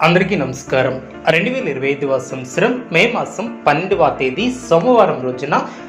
అందరికీ నమస్కారం. రెండు వేల ఇరవై ఐదవ సంవత్సరం మే మాసం పన్నెండవ తేదీ సోమవారం రోజున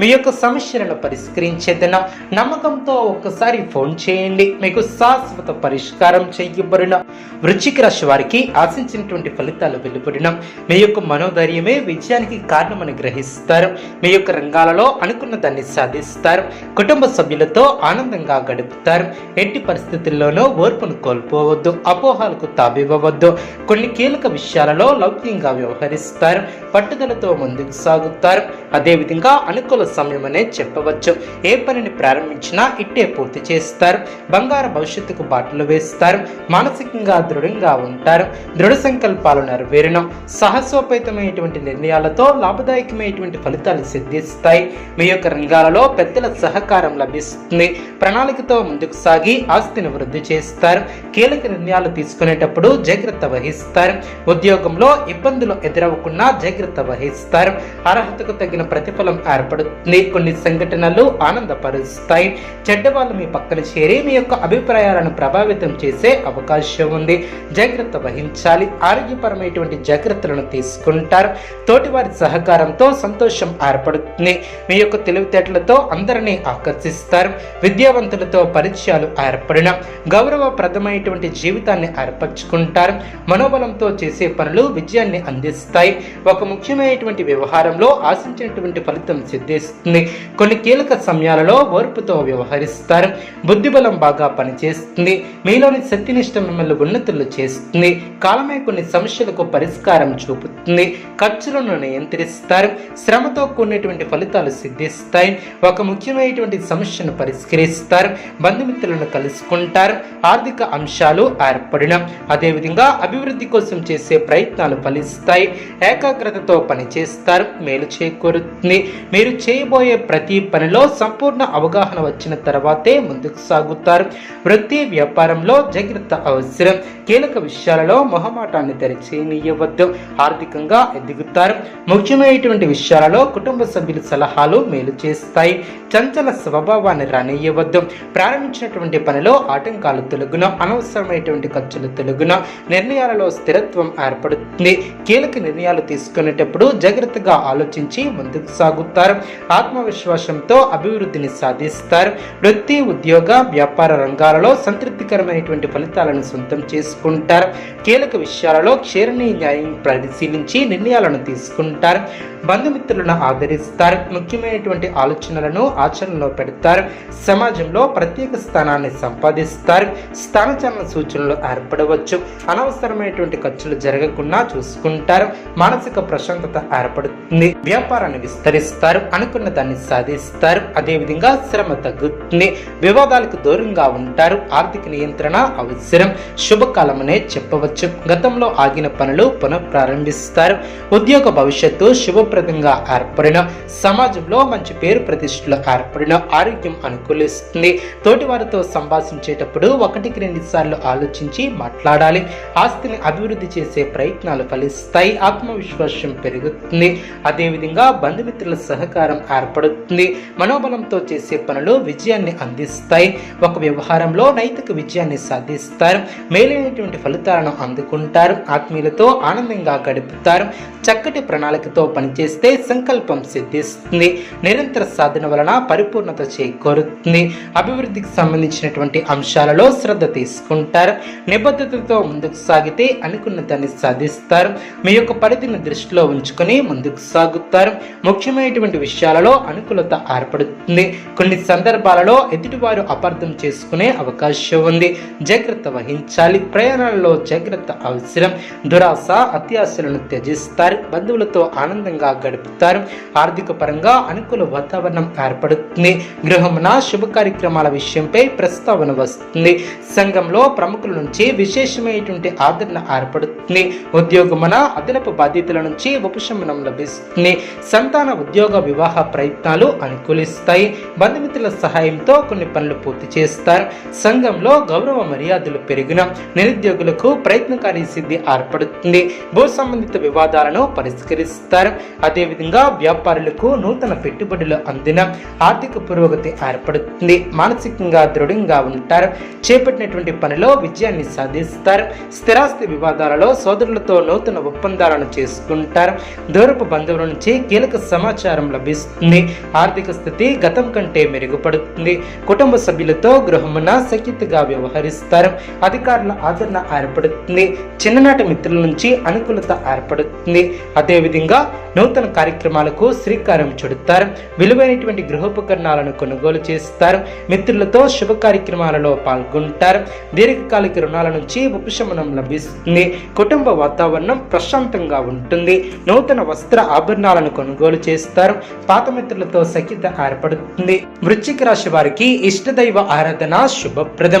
మీ యొక్క సమస్యలను పరిష్కరించేదన నమ్మకంతో ఒక్కసారి ఫోన్ చేయండి. మీకు శాశ్వత పరిష్కారం చేయబడిన వృచ్చిక రాశి వారికి ఆశించినటువంటి ఫలితాలు వెలువడిన మీ యొక్క మనోధైర్యమే విజయానికి కారణమని గ్రహిస్తారు. మీ యొక్క రంగాలలో అనుకున్న దాన్ని సాధిస్తారు. కుటుంబ సభ్యులతో ఆనందంగా గడుపుతారు. ఎట్టి పరిస్థితుల్లోనూ ఓర్పును కోల్పోవద్దు అపోహాలకు తావివ్వవద్దు. కొన్ని కీలక విషయాలలో లౌక్యంగా వ్యవహరిస్తారు. పట్టుదలతో ముందుకు సాగుతారు. అదేవిధంగా అనుకూల సమయమనే చెప్పవచ్చు. ఏ పనిని ప్రారంభించినా ఇట్టే పూర్తి చేస్తారు. బంగారు భవిష్యత్తుకు బాటలు వేస్తారు. మానసికంగా దృఢంగా ఉంటారు. దృఢ సంకల్పాలు నెరవేరడం సాహసోపేతమైనటువంటి నిర్ణయాలతో లాభదాయకమైనటువంటి ఫలితాలు సిద్ధిస్తాయి. మీ యొక్క రంగాలలో పెద్దల సహకారం లభిస్తుంది. ప్రణాళికతో ముందుకు సాగి ఆస్తిని వృద్ధి చేస్తారు. కీలక నిర్ణయాలు తీసుకునేటప్పుడు జాగ్రత్త వహిస్తారు. ఉద్యోగంలో ఇబ్బందులు ఎదురవ్వకుండా జాగ్రత్త వహిస్తారు. అర్హతకు తగిన ప్రతిఫలం ఏర్పడుతుంది. కొన్ని సంఘటనలు ఆనందపరుస్తాయి. చెడ్డవాళ్ళు మీ పక్కన చేరి మీ యొక్క అభిప్రాయాలను ప్రభావితం చేసే అవకాశం ఉంది. జాగ్రత్త వహించాలి. ఆరోగ్యపరమైనటువంటి జాగ్రత్తలను తీసుకుంటారు. తోటివారి సహకారంతో సంతోషం ఏర్పడుతుంది. మీ యొక్క తెలివితేటలతో అందరినీ ఆకర్షిస్తారు. విద్యావంతులతో పరిచయాలు ఏర్పడిన గౌరవప్రదమైనటువంటి జీవితాన్ని ఏర్పరచుకుంటారు. మనోబలంతో చేసే పనులు విజయాన్ని అందిస్తాయి. ఒక ముఖ్యమైనటువంటి వ్యవహారంలో ఆశించిన ఆశించినటువంటి ఫలితం సిద్ధిస్తుంది. కొన్ని కీలక సమయాలలో ఓర్పుతో వ్యవహరిస్తారు. బుద్ధిబలం బాగా పనిచేస్తుంది. మీలోని శక్తినిష్ట మిమ్మల్ని ఉన్నతులు చేస్తుంది. కాలమే కొన్ని సమస్యలకు పరిష్కారం చూపుతుంది. ఖర్చులను నియంత్రిస్తారు. శ్రమతో కూడినటువంటి ఫలితాలు సిద్ధిస్తాయి. ఒక ముఖ్యమైనటువంటి సమస్యను పరిష్కరిస్తారు. బంధుమిత్రులను కలుసుకుంటారు. ఆర్థిక అంశాలు ఏర్పడిన అదేవిధంగా అభివృద్ధి కోసం చేసే ప్రయత్నాలు ఫలిస్తాయి. ఏకాగ్రతతో పనిచేస్తారు. మేలు చేకూరు చేకూరుతుంది మీరు చేయబోయే ప్రతి పనిలో సంపూర్ణ అవగాహన వచ్చిన తర్వాతే ముందుకు సాగుతారు. వృత్తి వ్యాపారంలో జాగ్రత్త అవసరం. కీలక విషయాలలో మొహమాటాన్ని తెరిచేయవద్దు ఆర్థికంగా ఎదుగుతారు. ముఖ్యమైనటువంటి విషయాలలో కుటుంబ సభ్యుల సలహాలు మేలు చేస్తాయి. చంచల స్వభావాన్ని రానియవద్దు. ప్రారంభించినటువంటి పనిలో ఆటంకాలు తొలగున అనవసరమైనటువంటి ఖర్చులు తొలగున నిర్ణయాలలో స్థిరత్వం ఏర్పడుతుంది. కీలక నిర్ణయాలు తీసుకునేటప్పుడు జాగ్రత్తగా ఆలోచించి ముందుకు సాగుతారు. ఆత్మవిశ్వాసంతో అభివృద్ధిని సాధిస్తారు. వృత్తి ఉద్యోగ వ్యాపార రంగాలలో ఆసక్తికరమైనటువంటి ఫలితాలను సొంతం చేసుకుంటారు. కీలక విషయాలలో క్షీరణి న్యాయం పరిశీలించి నిర్ణయాలను తీసుకుంటారు. బంధుమిత్రులను ఆదరిస్తారు. ముఖ్యమైనటువంటి ఆలోచనలను ఆచరణలో పెడతారు. సమాజంలో ప్రత్యేక స్థానాన్ని సంపాదిస్తారు. స్థానచలన సూచనలు ఏర్పడవచ్చు. అనవసరమైనటువంటి ఖర్చులు జరగకుండా చూసుకుంటారు. మానసిక ప్రశాంతత ఏర్పడుతుంది. వ్యాపారాన్ని విస్తరిస్తారు. అనుకున్న దాన్ని సాధిస్తారు. అదేవిధంగా శ్రమ తగ్గుతుంది. వివాదాలకు దూరంగా ఉంటారు. ఆర్థిక నియంత్రణ అవసరం. శుభకాలమనే చెప్పవచ్చు. గతంలో ఆగిన పనులు పునః ప్రారంభిస్తారు ఉద్యోగ భవిష్యత్తు శుభప్రదంగా ఏర్పడిన సమాజంలో మంచి పేరు ప్రతిష్టలు ఏర్పడిన ఆరోగ్యం అనుకూలిస్తుంది. తోటివారితో సంభాషించేటప్పుడు ఒకటికి రెండు సార్లు ఆలోచించి మాట్లాడాలి. ఆస్తిని అభివృద్ధి చేసే ప్రయత్నాలు ఫలిస్తాయి. ఆత్మవిశ్వాసం పెరుగుతుంది. అదేవిధంగా బంధుమిత్రుల సహకారం ఏర్పడుతుంది. మనోబలంతో చేసే పనులు విజయాన్ని అందిస్తాయి. ఒక వ్యవహారంలో నైతిక విజయాన్ని సాధిస్తారు. మేలైనటువంటి ఫలితాలను అందుకుంటారు. ఆత్మీయులతో ఆనందంగా గడుపుతారు. చక్కటి ప్రణాళికతో పనిచేస్తే సంకల్పం సిద్ధిస్తుంది. నిరంతర సాధన వలన పరిపూర్ణత చేకూరుతుంది. అభివృద్ధికి సంబంధించినటువంటి అంశాలలో శ్రద్ధ తీసుకుంటారు. నిబద్ధతతో ముందుకు సాగితే అనుకున్న దాన్ని సాధిస్తారు. మీ యొక్క పరిధిని దృష్టిలో ఉంచుకొని ముందుకు సాగుతారు. ముఖ్యమైనటువంటి విషయాలలో అనుకూలత ఏర్పడుతుంది. కొన్ని సందర్భాలలో ఎదుటివారు అపార్థం చేసుకునే అవకాశం ఉంది. జాగ్రత్త వహించాలి. ప్రయాణాలలో జాగ్రత్త అవసరం. దురాశ అత్యాశలను త్యజిస్తారు. బంధువులతో ఆనందంగా గడుపుతారు. ఆర్థిక పరంగా అనుకూల వాతావరణం ఏర్పడుతుంది. గృహమున శుభ కార్యక్రమాల విషయంపై ప్రస్తావన వస్తుంది. సంఘంలో ప్రముఖుల నుంచి విశేషమైనటువంటి ఆదరణ ఏర్పడుతుంది. ఉద్యోగమున అదనపు బాధ్యతల నుంచి ఉపశమనం లభిస్తుంది. సంతాన ఉద్యోగ వివాహ ప్రయత్నాలు అనుకూలిస్తాయి. బంధుమిత్రుల సహాయంతో కొన్ని పనులు పూర్తి చేస్తారు. సంఘంలో గౌరవ మర్యాదలు పెరిగిన నిరుద్యోగులకు ప్రయత్నకారి సిద్ధి ఏర్పడుతుంది. భూ సంబంధిత వివాదాలను పరిష్కరిస్తారు. అదేవిధంగా వ్యాపారులకు నూతన పెట్టుబడులు అందిన ఆర్థిక పురోగతి ఏర్పడుతుంది. మానసికంగా దృఢంగా ఉంటారు. చేపట్టినటువంటి పనిలో విజయాన్ని సాధిస్తారు. స్థిరాస్తి వివాదాలలో సోదరులతో నూతన ఒప్పందాలను చేసుకుంటారు. దూరపు బంధువుల నుంచి కీలక సమాచారం లభిస్తుంది. ఆర్థిక స్థితి గతం కంటే మెరుగుపడుతుంది. కుటుంబ సభ్యులతో గృహమున సఖ్యతగా వ్యవహరిస్తారు. అధికారుల ఆదరణ ఏర్పడుతుంది. చిన్ననాటి మిత్రుల నుంచి అనుకూలత ఏర్పడుతుంది. అదేవిధంగా నూతన కార్యక్రమాలకు శ్రీకారం చుడతారు. విలువైనటువంటి గృహోపకరణాలను కొనుగోలు చేస్తారు. మిత్రులతో శుభ కార్యక్రమాలలో పాల్గొంటారు. దీర్ఘకాలిక రుణాల నుంచి ఉపశమనం లభిస్తుంది. కుటుంబ వాతావరణం ప్రశాంతంగా ఉంటుంది. నూతన వస్త్ర ఆభరణాలను కొనుగోలు చేస్తారు. పాత మిత్రులతో సఖ్యత ఏర్పడుతుంది. వృశ్చిక రాశి వారికి ఇష్టదైవ ఆరాధన శుభప్రదం.